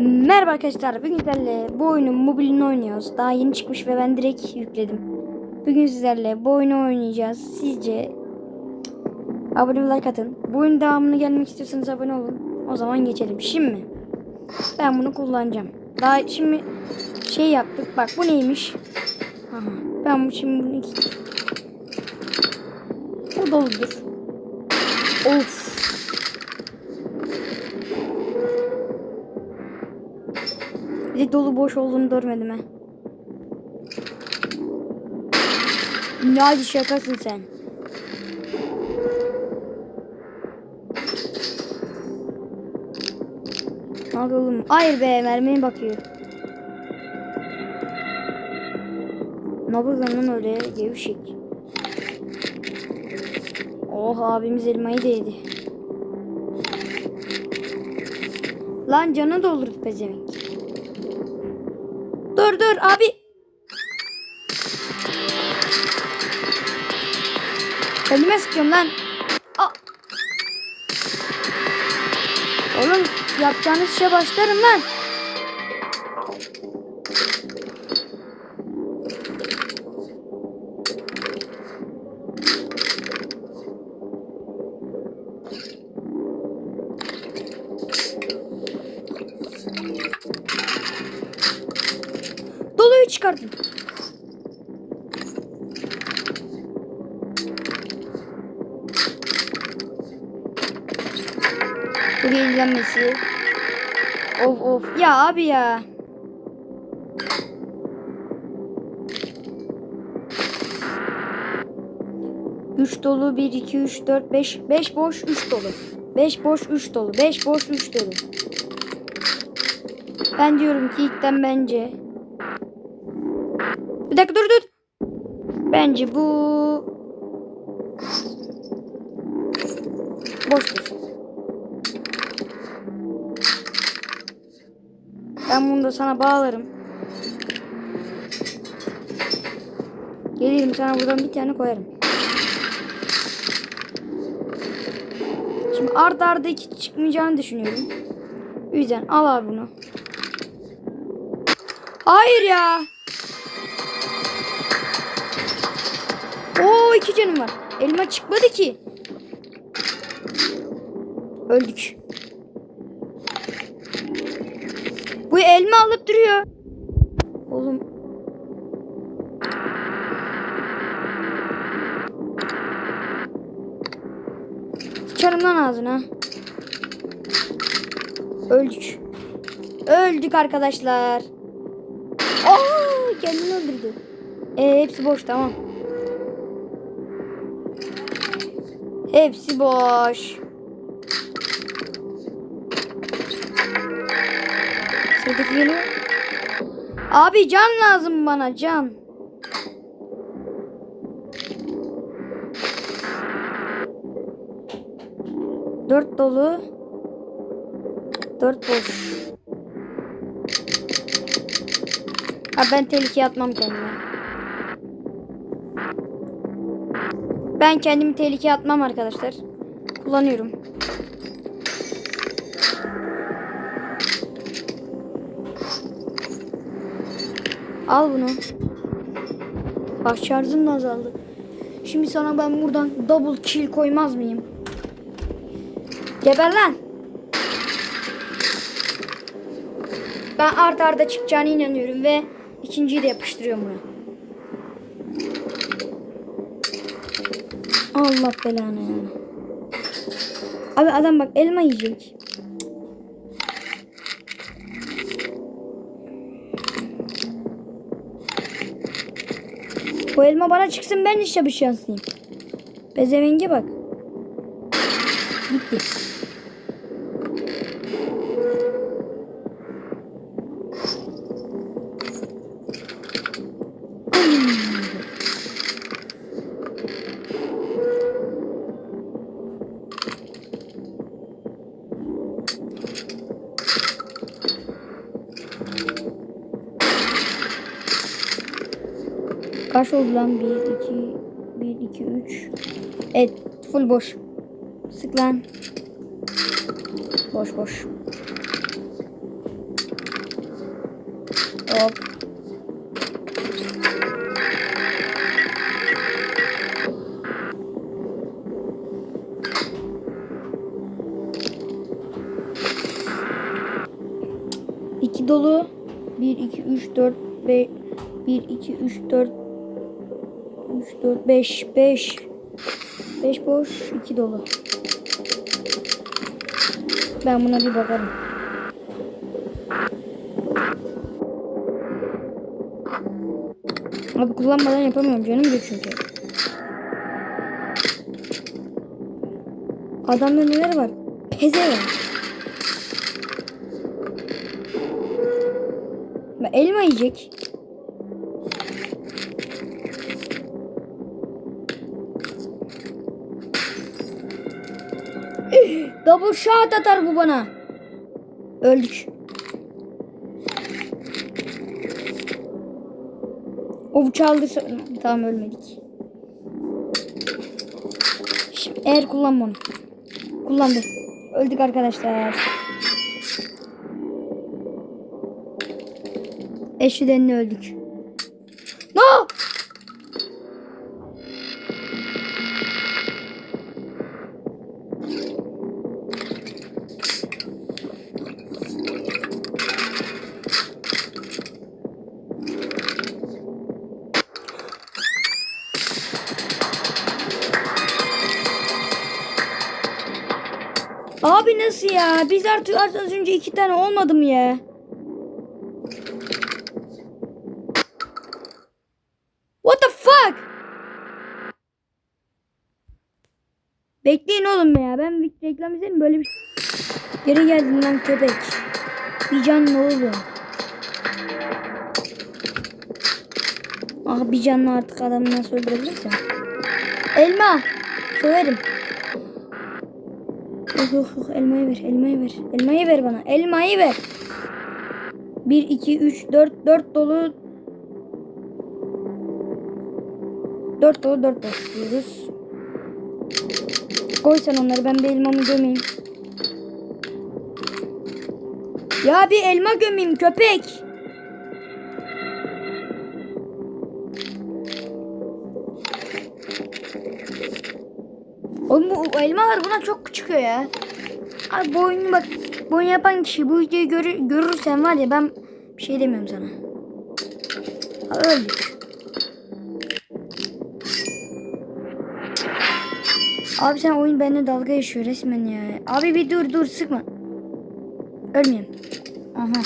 Merhaba arkadaşlar. Bugün sizlerle bu oyunun mobilini oynuyoruz. Daha yeni çıkmış ve ben direkt yükledim. Bugün sizlerle bu oyunu oynayacağız. Sizce abone ol, like atın. Bu oyunun devamını gelmek istiyorsanız abone olun. O zaman geçelim. Şimdi ben bunu kullanacağım. Daha şimdi şey yaptık. Bak bu neymiş? Aha, ben şimdi bunu. Bu doludur. Of. Bir de dolu boş olduğunu görmedim he. Ne hadi şakasın sen. Ne? Hayır be mermiye bakıyor. Ne yapıyorsun lan öyle gevşek. Oh abimiz elmayı da yedi. Lan canı doldurdu pezevenk. Dur dur abi. Kendime sıkıyorum lan. Aa. Oğlum yapacağınız işe başlarım lan. Bu yenilenmesi. Of of. Ya abi ya. Üç dolu. bir iki üç dört beş beş boş, üç dolu. beş boş, üç dolu. beş boş, üç dolu. Ben diyorum ki ilkten bence. Bir dakika dur dur. Bence bu boştur. Ben bunu da sana bağlarım. Gelirim sana buradan bir tane koyarım. Şimdi ard arda iki çıkmayacağını düşünüyorum. O yüzden al abi bunu. Hayır ya. Oo iki canım var. Elma çıkmadı ki. Öldük. Bu elma alıp duruyor. Oğlum. Sıçarım lan ağzına. Öldük. Öldük arkadaşlar. Aa, kendini öldürdü. E, hepsi boş tamam. Hepsi boş. Sıradaki geliyor. Abi can lazım bana can. Dört dolu. Dört boş. Ha ben tehlikeye atmam kendime. Ben kendimi tehlikeye atmam arkadaşlar. Kullanıyorum. Al bunu. Bak şarjım da azaldı. Şimdi sana ben buradan double kill koymaz mıyım? Geber lan. Ben art arda çıkacağına inanıyorum ve ikinciyi de yapıştırıyorum buna. Allah belanı ya. Abi adam bak elma yiyecek. Bu elma bana çıksın ben işte bir şanslıyım. Bezevenge bak. Gitti. Kaç oldu lan? 1, 2, 1, 2, 3. Evet. Full boş. Sık lan. Boş boş. Hop. İki dolu. Bir, iki, üç, dört, beş. Bir, iki, üç, dört. Üç, dört, beş, beş. Beş boş, iki dolu. Ben buna bir bakarım. Abi kullanmadan yapamıyorum canım diyor çünkü. Adamda neler var? Peze var. Elma yiyecek. Double shot atar bu bana. Öldük. O çaldıysa tamam ölmedik. Şimdi eğer kullanma onu. Kullandı. Öldük arkadaşlar. Eşidenle öldük. Abi nasıl ya? Biz artık az önce iki tane olmadı mı ya? What the fuck? Bekleyin oğlum ya. Ben reklam izledim böyle bir Geri geldin lan köpek. Bir canlı oğlum. Ah bir canlı artık adamı nasıl öldürebilirsem. Elma. Söverim. Oh, oh, oh, elmayı ver, elmayı ver. Elmayı ver bana. Elmayı ver. 1, 2, 3, 4, 4 dolu. 4 dolu, 4 boş diyoruz. Koy sen onları, ben bir elmamı gömeyim. Ya bir elma gömeyim köpek. Oğlum bu elmalar buna çok çıkıyor ya. Abi bu oyunu bak bu oyunu yapan kişi bu videoyu görür, görürsen var ya ben bir şey demiyorum sana. Ha, öldük. Abi sen oyun benimle dalga geçiyor resmen ya. Abi bir dur dur sıkma. Ölmeyeyim. Aha.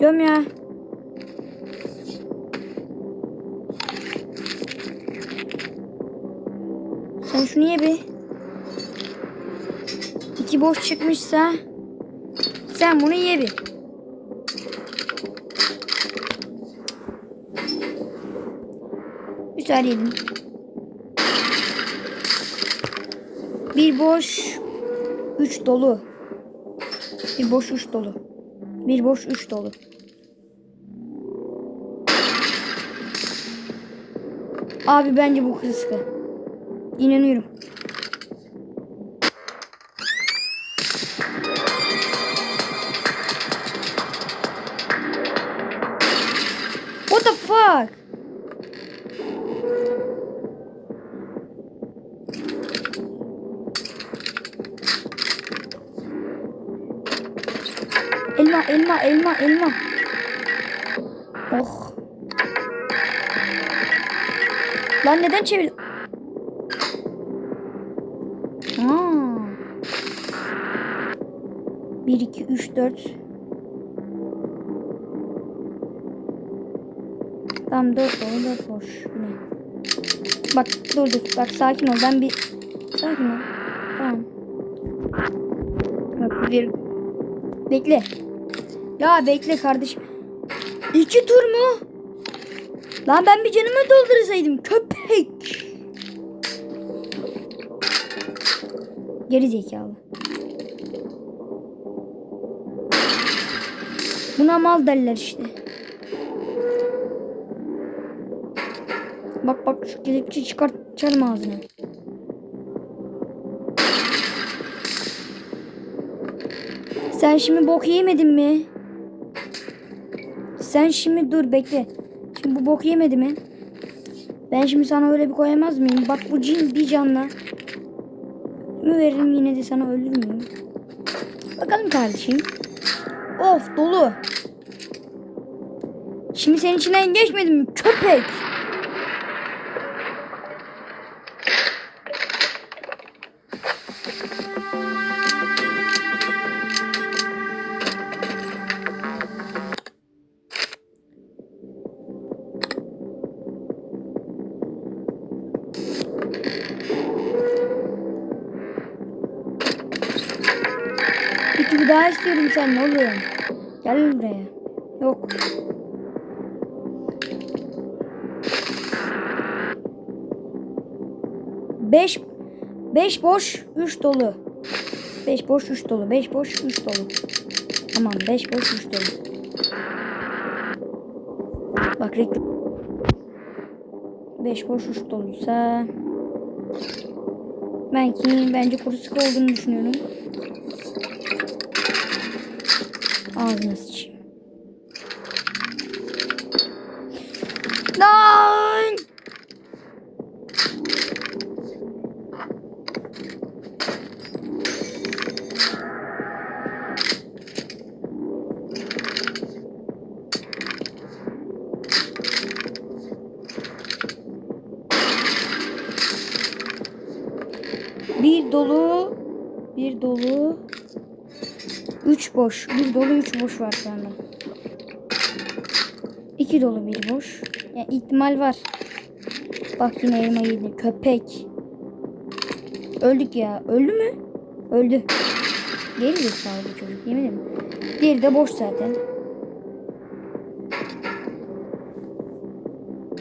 Göm ya. Sen şunu ye bir. İki boş çıkmışsa sen bunu ye bir. Güzel yedim. Bir boş, üç dolu. Bir boş, üç dolu. Bir boş, üç dolu. Abi bence bu kıskı. İnanıyorum. What the fuck? Elma, elma, elma, elma. Oh. Lan neden çevir? 1 2 3 4 Tamam 4 dolu 4 boş. Ne? Bak dur dur. Bak sakin ol. Ben bir sakin ol. Tamam. Bak bir bekle. Ya bekle kardeşim. İki tur mu? Lan ben bir canımı doldursaydım köpek. Geri zekalı. Buna mal derler işte. Bak bak şu kelepçeyi çıkartacağım ağzına. Sen şimdi bok yemedin mi? Sen şimdi dur bekle. Şimdi bu bok yemedi mi? Ben şimdi sana öyle bir koyamaz mıyım? Bak bu cin bir canla. Mü veririm yine de sana öldür müyüm? Bakalım kardeşim. Of dolu. Şimdi senin içinden geçmedim mi köpek? Bir daha istiyorum sen ne oluyor? Gel buraya. Yok. Beş, beş boş, üç dolu. Beş boş, üç dolu. Beş boş, üç dolu. Tamam, beş boş, üç dolu. Bak reklam. Beş boş, üç doluysa... Belki, bence kuru sıkı olduğunu düşünüyorum. Ağzına sıçayım. Lan! Bir dolu, bir dolu, üç boş. Bir dolu, üç boş var şu anda. İki dolu, bir boş. Ya ihtimal var. Bak yine elma yedi. Köpek. Öldük ya. Öldü mü? Öldü. Geri zekalı çocuk yemin ederim. Diğeri de boş zaten.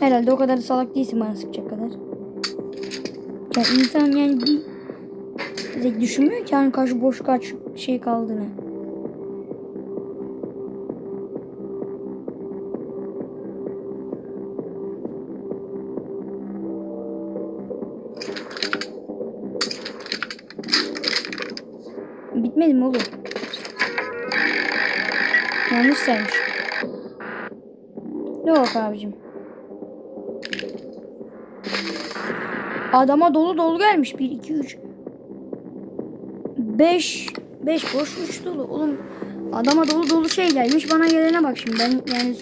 Herhalde o kadar da salak değilsin bana sıkacak kadar. Ya insan yani bir düşünmüyor ki hani kaç boş kaç şey kaldığını. Bitmedi mi oğlum? Yanlış saymış. Yok abicim. Adama dolu dolu gelmiş. 1, 2, 3. 5. 5 boş 3 dolu. Oğlum adama dolu dolu şey gelmiş. Bana gelene bak şimdi. Ben yani...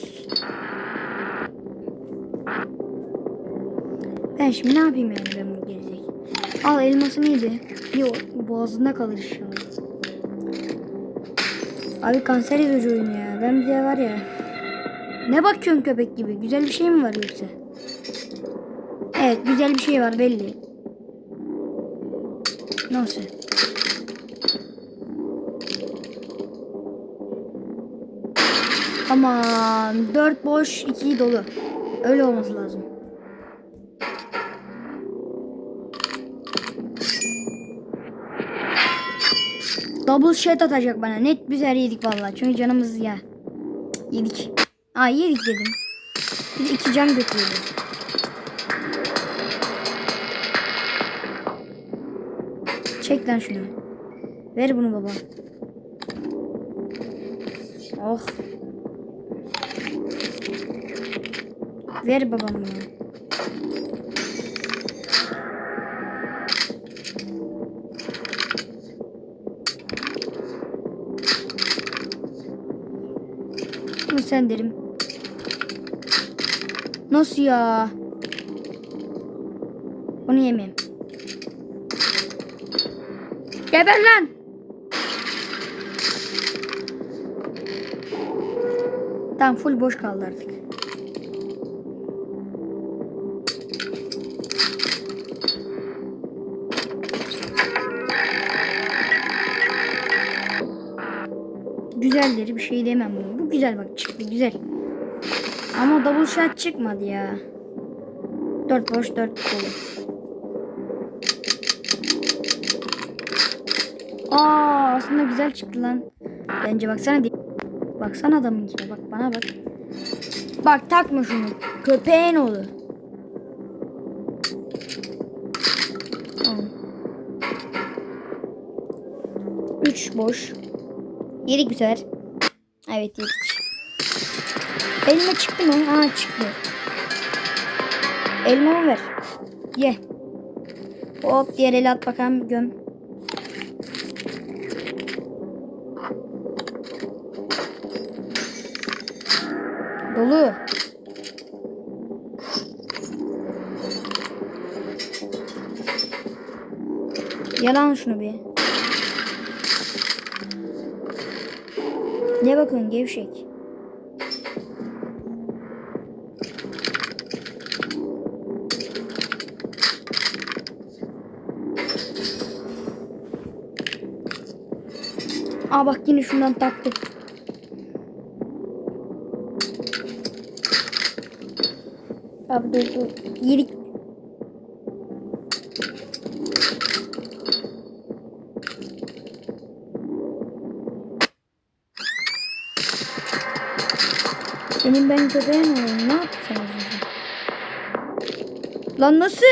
Ben şimdi ne yapayım yani ben bu gelecek. Al elmasını yedi. Yok boğazında kalır inşallah. Abi kanser edici oyun ya. Ben bir de var ya. Ne bakıyorsun köpek gibi? Güzel bir şey mi var yoksa? Evet güzel bir şey var belli. Nasıl? Aman dört boş iki dolu. Öyle olması lazım. Double shot atacak bana. Net güzel yedik vallahi. Çünkü canımız ya. Yedik. Aa yedik dedim. Bir de iki can götürdü. Çek lan şunu. Ver bunu baba. Oh. Ver babam bunu. Sen derim. Nasıl ya? Onu yemeyeyim. Geber lan. Tamam full boş kaldı artık. Güzeldir bir şey demem bunu. Bu güzel bak çıktı güzel. Ama double shot çıkmadı ya. Dört boş dört dolu. Aa aslında güzel çıktı lan. Bence baksana. Baksana adamınkine bak bana bak. Bak takma şunu. Köpeğin oğlu. Üç boş. Yedik bu sefer. Evet yedik. Elma çıktı mı? Ha çıktı. Elmamı ver. Ye. Hop diğer eli at bakalım göm. Dolu. Yalan şunu bir. Ne bakın gevşek. Aa bak yine şundan taktık. Abi dur dur. Yedik. Senin ben olayım. Ne önce? Lan nasıl?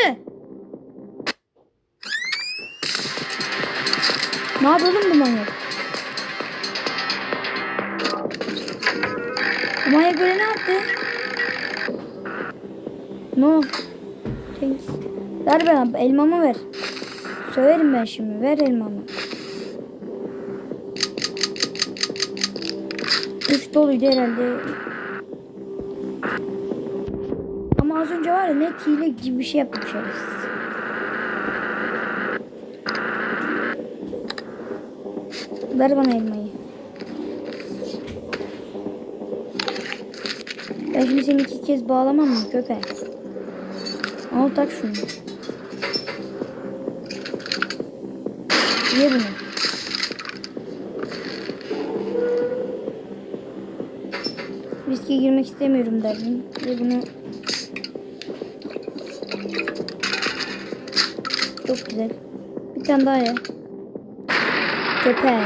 Ne oğlum bu manyak? Bu manyak böyle ne yaptı? No. Thanks. Ver bana elmamı ver. Söverim ben şimdi. Ver elmamı. Üç doluydu herhalde. Ama az önce var ya net hile gibi bir şey yapmış şerefsiz. Ver bana elmayı. Ben şimdi seni iki kez bağlamam mı köpek? Al tak şunu. Ye bunu. Riske girmek istemiyorum derdim. Ye bunu. Çok güzel. Bir tane daha ye. Köpeğim.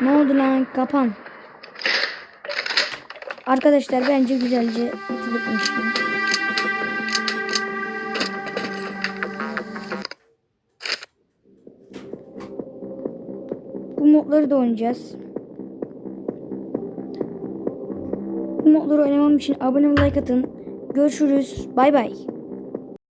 Ne oldu lan? Kapan. Arkadaşlar bence güzelce bitirdik bu modları da oynayacağız. Bu modları oynamam için abone ol like atın. Görüşürüz. Bay bay.